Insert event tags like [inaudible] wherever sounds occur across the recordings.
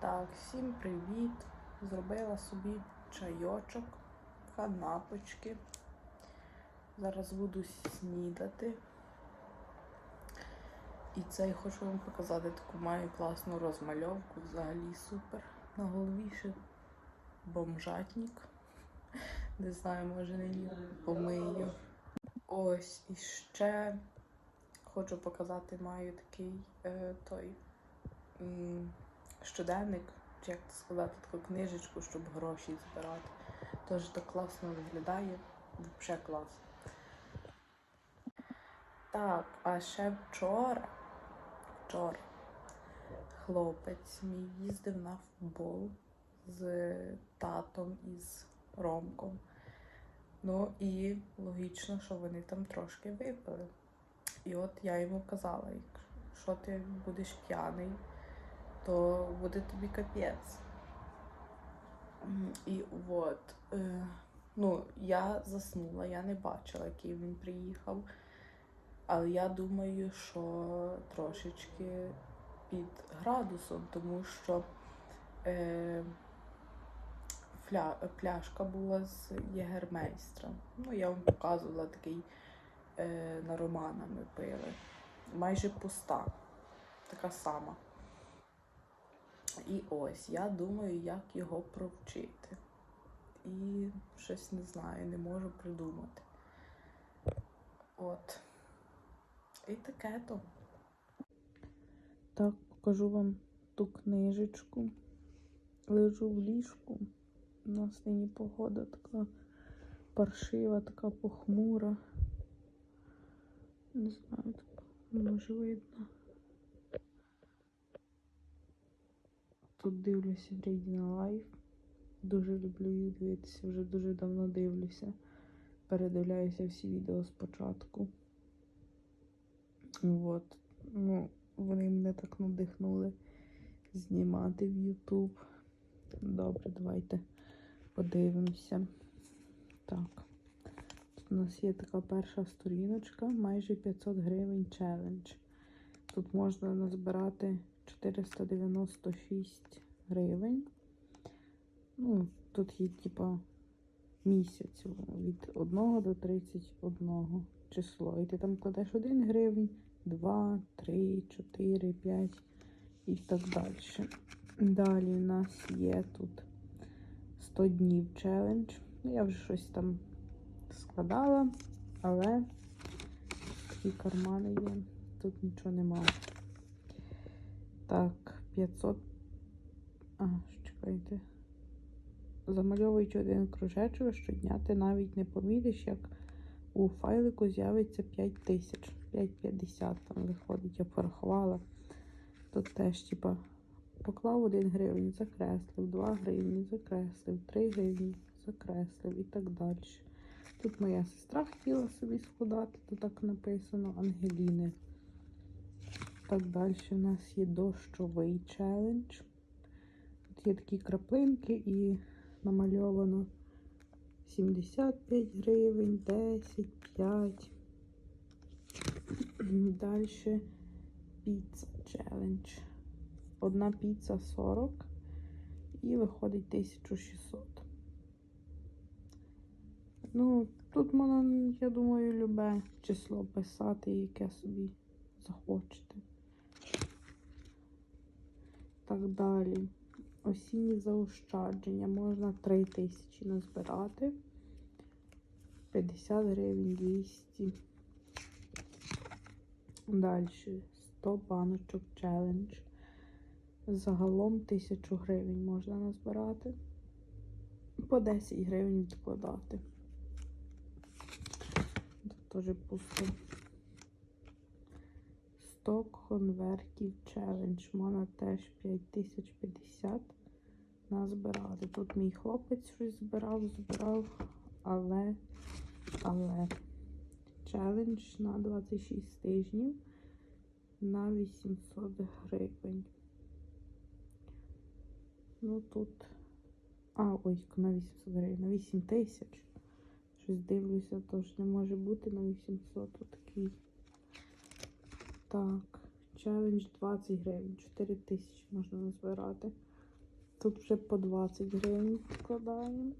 Так, всім привіт! Зробила собі чайочок, канапочки. Зараз буду снідати. І це я хочу вам показати таку маю класну розмальовку, взагалі супер. На голові ще бомжатник. Не знаю, може нині помию. Ось і ще хочу показати, маю такий е, той м, щоденник, чи як це сказати, таку книжечку, щоб гроші збирати. Тож так класно виглядає, взагалі клас. Так, а ще вчора, вчора хлопець мій їздив на футбол з татом і з Ромком. Ну і логічно, що вони там трошки випили. І от я йому казала, якщо ти будеш п'яний, то буде тобі капець. І от, е, ну, я заснула, я не бачила, який він приїхав. Але я думаю, що трошечки під градусом, тому що е, фля, пляшка була з єгермейстра. Ну, я вам показувала такий е, на Романа ми пили. Майже пуста, така сама. І ось я думаю, як його провчити. І щось не знаю, не можу придумати. От. І таке то. Так, покажу вам ту книжечку. Лежу в ліжку. У нас нині погода така паршива, така похмура. Не знаю, так може видно. Тут дивлюся Reading Life. Дуже люблю її дивитися, вже дуже давно дивлюся. Передивляюся всі відео спочатку. От. Ну, вони мене так надихнули знімати в YouTube. Добре, давайте подивимося. Так. Тут у нас є така перша сторіночка, майже 500 гривень челендж. Тут можна назбирати 496 гривень. Ну, тут є, типа, місяць від 1 до 31 число. І ти там кладеш 1 гривень, 2, 3, 4, 5 і так далі. Далі у нас є тут 100 днів челендж. Ну, Я вже щось там складала, але такі кармани є. Тут нічого немає. Так, 500. А, чекайте. Замальовуючи один кружечок, щодня ти навіть не помітиш, як у файлику з'явиться 5000. 5,50 там виходить, я порахувала. Тут теж, типа, поклав 1 гривень, закреслив, 2 гривні, закреслив, 3 гривні, закреслив і так далі. Тут моя сестра хотіла собі складати, то так написано Ангеліни. Так далі у нас є дощовий челендж. Тут є такі краплинки і намальовано 75 гривень, 10, 5. Далі піца челендж. Одна піца 40 і виходить 1600. Ну, тут можна, я думаю, любе число писати, яке собі захочете. Так далі. Осінні заощадження. Можна 3 тисячі назбирати. 50 гривень, 200. Далі 100 баночок челендж. Загалом 1000 гривень можна назбирати. По 10 гривень відкладати. Тут теж пусто. 100 конвертів челендж. Можна теж 5050 назбирати. Тут мій хлопець щось збирав, збирав, але, але челендж на 26 тижнів на 800 гривень. Ну тут. А, ой, на 800 гривень, на 8 тисяч. Щось дивлюся, тож не може бути на 800 такий. Так, челендж 20 гривень, 4 тисячі можна назбирати. Тут вже по 20 гривень відкладаємо.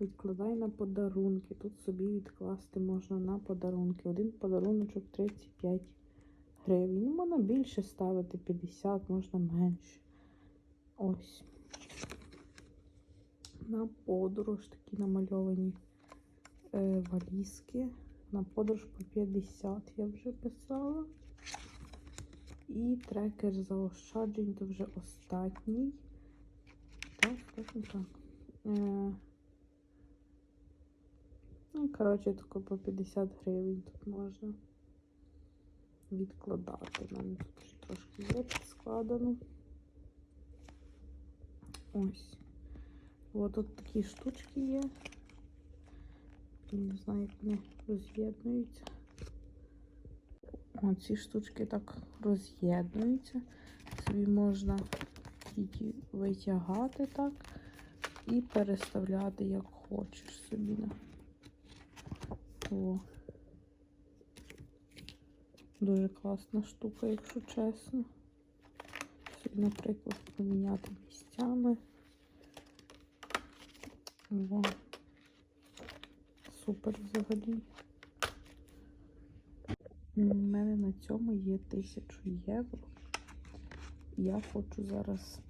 Відкладай на подарунки. Тут собі відкласти можна на подарунки. Один подаруночок 35 гривень. Ну, можна більше ставити, 50, можна менше. Ось. На подорож такі намальовані е, валізки. На подорож по 50 я вже писала. І трекер заощаджень, то вже останній. Так, так, так. Е, ну, коротше, тако по 50 гривень тут можна відкладати. Мене тут трошки є складено. Ось. От тут такі штучки є. Не знаю, як вони роз'єднуються. О, ці штучки так роз'єднуються. Собі можна тільки витягати так і переставляти як хочеш собі. О. Дуже класна штука, якщо чесно. Собі, наприклад, поміняти місцями. О. Супер взагалі. У мене на цьому є 1000 євро. Я хочу зараз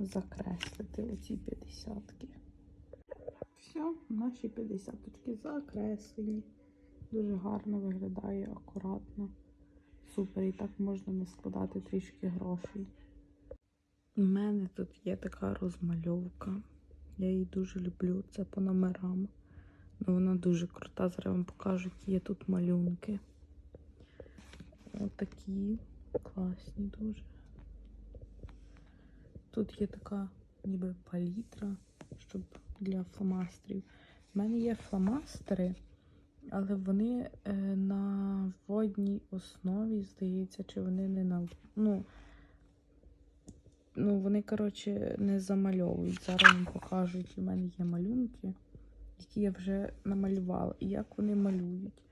закреслити оці 50-ки. Все, наші 50-очки закреслені. Дуже гарно виглядає, акуратно. Супер, і так можна не складати трішки грошей. У мене тут є така розмальовка. Я її дуже люблю. Це по номерам. Ну, вона дуже крута. Зараз вам покажу, які є тут малюнки. Отакі класні дуже. Тут є така ніби палітра, щоб для фломастерів. У мене є фломастери, але вони е, на водній основі, здається, чи вони не на. Ну, ну вони, коротше, не замальовують. Зараз вам покажу, які в мене є малюнки, які я вже намалювала, і як вони малюють.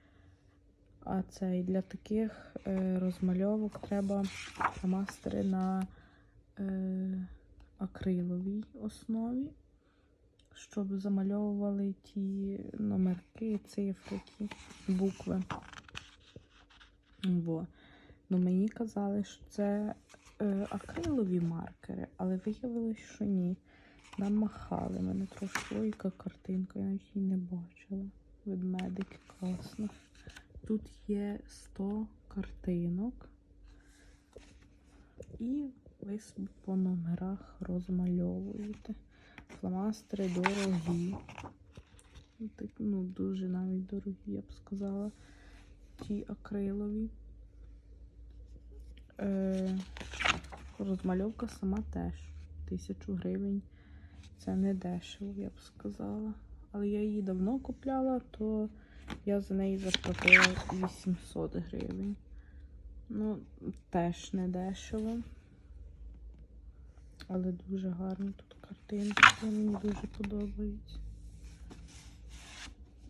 А це і для таких е, розмальовок треба фломастери на е, акриловій основі, щоб замальовували ті номерки, цифри, ті букви. Во. Ну, мені казали, що це е, акрилові маркери, але виявилось, що ні. Нам махали. Мене трошки ой, яка картинка, я навіть її не бачила. Ведмедики класно. Тут є 100 картинок. І ви по номерах розмальовуєте. Фломастери дорогі. Ну, Так, ну, дуже навіть дорогі, я б сказала. Ті акрилові. Е, розмальовка сама теж. Тисячу гривень. Це не дешево, я б сказала. Але я її давно купляла, то я за неї заплатила 800 гривень. Ну, теж не дешево. Але дуже гарні тут картинки. Мені дуже подобаються.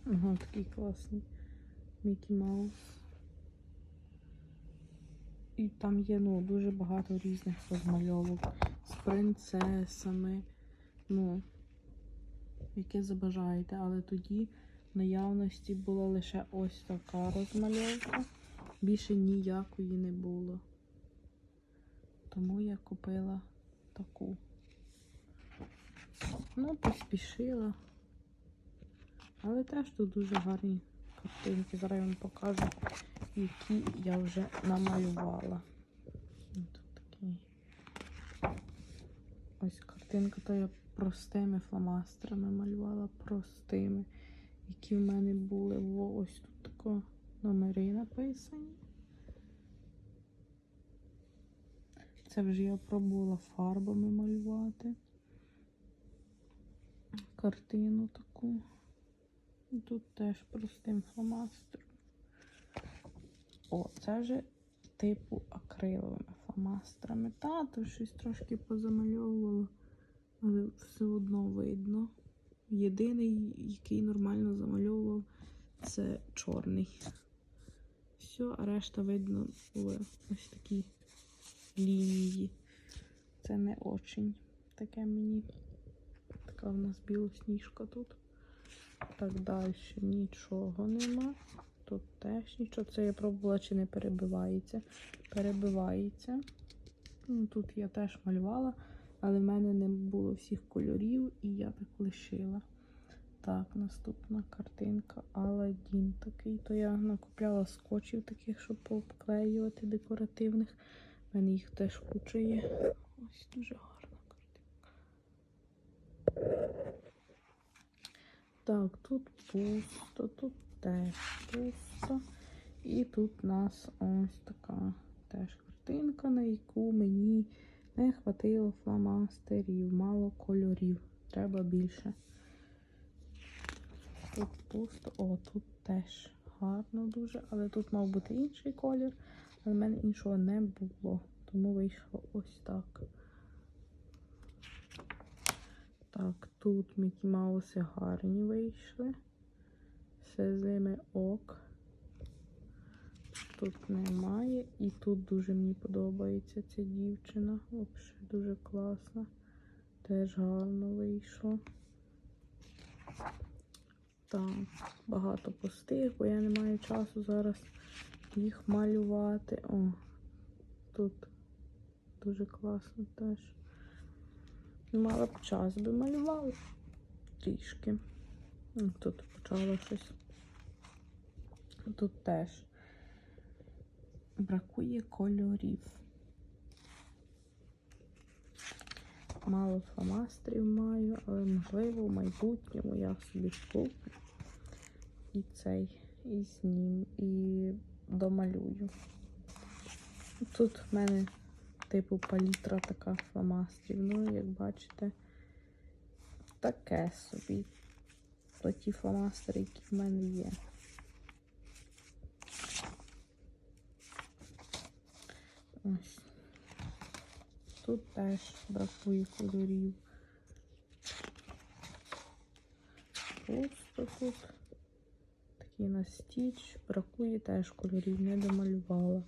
Ага, такий класний Мікі Маус. І там є ну, дуже багато різних розмальовок з принцесами. Ну, яке забажаєте, але тоді в наявності була лише ось така розмальовка. Більше ніякої не було. Тому я купила таку. Ну, поспішила. Але теж тут дуже гарні картинки. Зараз я вам покажу, які я вже намалювала. Тут такий. Ось картинка, то я простими фломастерами малювала, простими, які в мене були. Во, ось тут тако номери написані. Це вже я пробувала фарбами малювати. Картину таку. Тут теж простим фломастером. О, це вже типу акриловими фломастерами. Та, то щось трошки позамальовувала, але все одно видно. Єдиний, який нормально замальовував, це чорний. Все, а решта видно були ось такі лінії. Це не очень. Таке мені. Така в нас білосніжка тут. Так далі нічого нема. Тут теж нічого. Це я пробувала, чи не перебивається. Перебивається. Ну, тут я теж малювала, але в мене не було всіх кольорів і я так лишила. Так, наступна картинка Аладдін такий. То я накупляла скотчів таких, щоб пообклеювати декоративних. У мене їх теж куча є. Ось дуже гарна картинка. Так, тут пусто, тут теж пусто. І тут у нас ось така теж картинка, на яку мені не хватило фломастерів, мало кольорів. Треба більше. Тут пусто. О, тут теж гарно дуже, але тут мав бути інший колір, але в мене іншого не було. Тому вийшло ось так. Так, тут Мікі Мауси гарні вийшли. Все з ними ок. Тут немає. І тут дуже мені подобається ця дівчина. Взагалі дуже класна. Теж гарно вийшло. Так, багато пустих, бо я не маю часу зараз їх малювати. О, тут дуже класно теж. Мала б час би малювала трішки. Тут почала щось. Тут теж бракує кольорів. Мало фломастерів маю, але можливо в майбутньому я собі куплю і цей, і знім, і домалюю. Тут в мене типу палітра така фломастерів. Ну, як бачите, таке собі. То ті фломастери, які в мене є. Ось. Тут теж бракує кольорів. Просто тут такий на стіч. Бракує теж кольорів, не домалювала.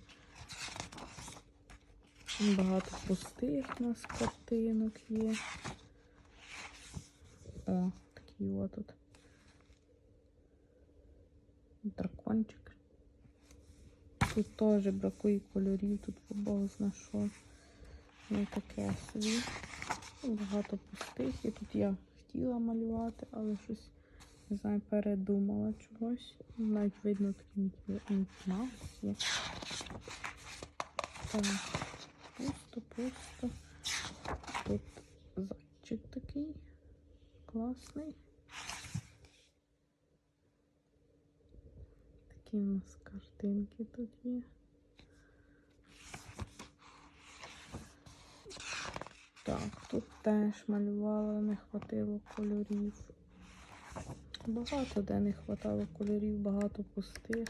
Багато пустих у нас картинок є. О, такий от тут. Дракончик. Тут теж бракує кольорів, тут Бог зна що. Не таке собі. Багато пустих. І тут я хотіла малювати, але щось, не знаю, передумала чогось. Навіть видно такий Маус є. Так, пусто, пусто. Тут зайчик такий класний. Такі у нас картинки тут є. Так, тут теж малювала, не хватило кольорів. Багато де не хватало кольорів, багато пустих.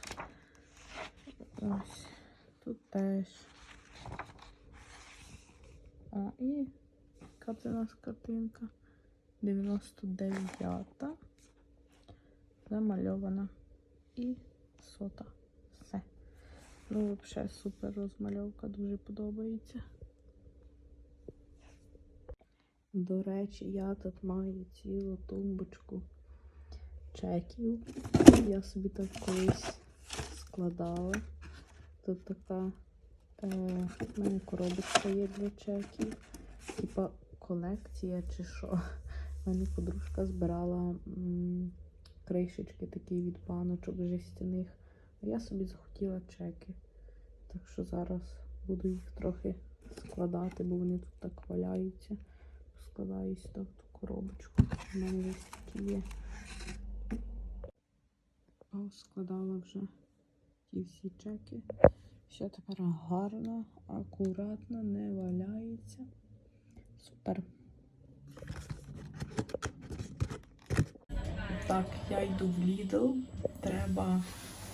Ось. Тут теж. О, і яка це у нас картинка? 99-та. Замальована. І сота. Ну, взагалі супер розмальовка, дуже подобається. До речі, я тут маю цілу тумбочку чеків. Я собі так колись складала. Тут така е, в мене коробочка є для чеків. Типа колекція чи що. У мене подружка збирала м, кришечки такі від баночок жестяних. Я собі захотіла чеки. Так що зараз буду їх трохи складати, бо вони тут так валяються. Складаю сюди в ту коробочку. У мене ось такі є. Складала вже ті всі чеки. Все тепер гарно, акуратно, не валяється. Супер. Так, я йду в Lidl. Треба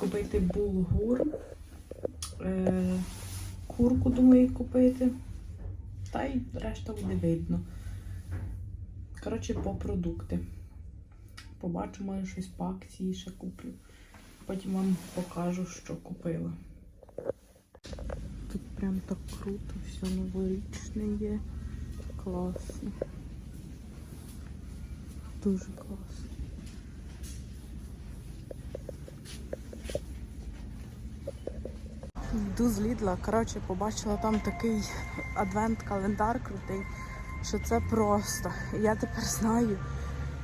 купити булгур. Е, курку, думаю, купити. Та й решта буде видно. Коротше, по продукти. Побачу, може щось по акції ще куплю. Потім вам покажу, що купила. Тут прям так круто, все новорічне є. класно. Дуже класно. Йду з Лідла, коротше, побачила там такий адвент-календар крутий, що це просто. Я тепер знаю,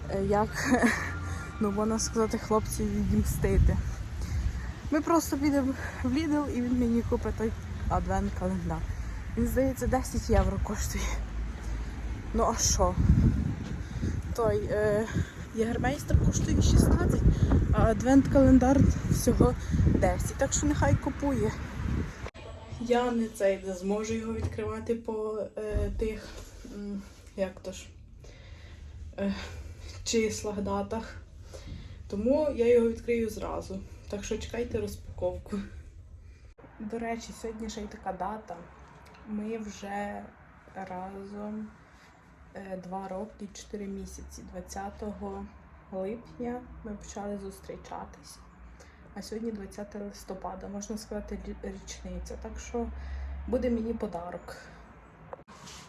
е, як, [laughs] ну можна сказати, хлопців відімстити. Ми просто підемо в Лідл і він мені купить той адвент-календар. Він, здається, 10 євро коштує. Ну а що? Той е, єгермейстер коштує 16, а адвент-календар всього 10. Так що нехай купує. Я не цей не зможу його відкривати по е, тих, як то ж, е, числах, датах. Тому я його відкрию зразу. Так що чекайте розпаковку. До речі, сьогодні ще й така дата. Ми вже разом е, два роки, чотири місяці. 20 липня ми почали зустрічатись. А сьогодні 20 листопада, можна сказати, річниця. Так що буде мені подарок.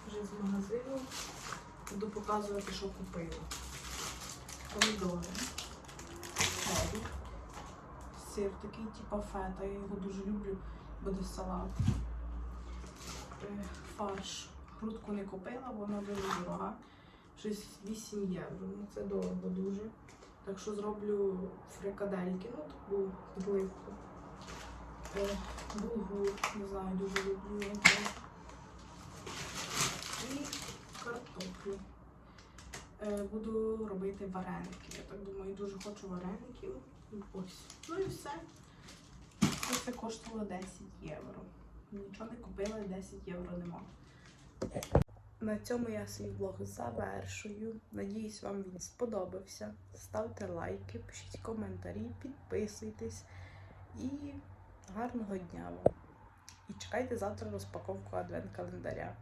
Вже з магазину буду показувати, що купила. Помідори. Хері. Сир такий, типу фета. Я його дуже люблю, буде салат. Е, Фарш. Грудку не купила, вона дуже дорога. Щось 8 євро. Ну це дорого дуже. Так що зроблю фрикадельки, ну таку зливку. Е, Булгур, не знаю, дуже люблю його. І картоплю. Е, Буду робити вареники. Я так думаю, дуже хочу вареників. Ось. Ну і все. Це коштувало 10 євро. Нічого не купила, 10 євро нема. На цьому я свій влог завершую. Надіюсь, вам він сподобався. Ставте лайки, пишіть коментарі, підписуйтесь і гарного дня вам. І чекайте завтра розпаковку адвент календаря.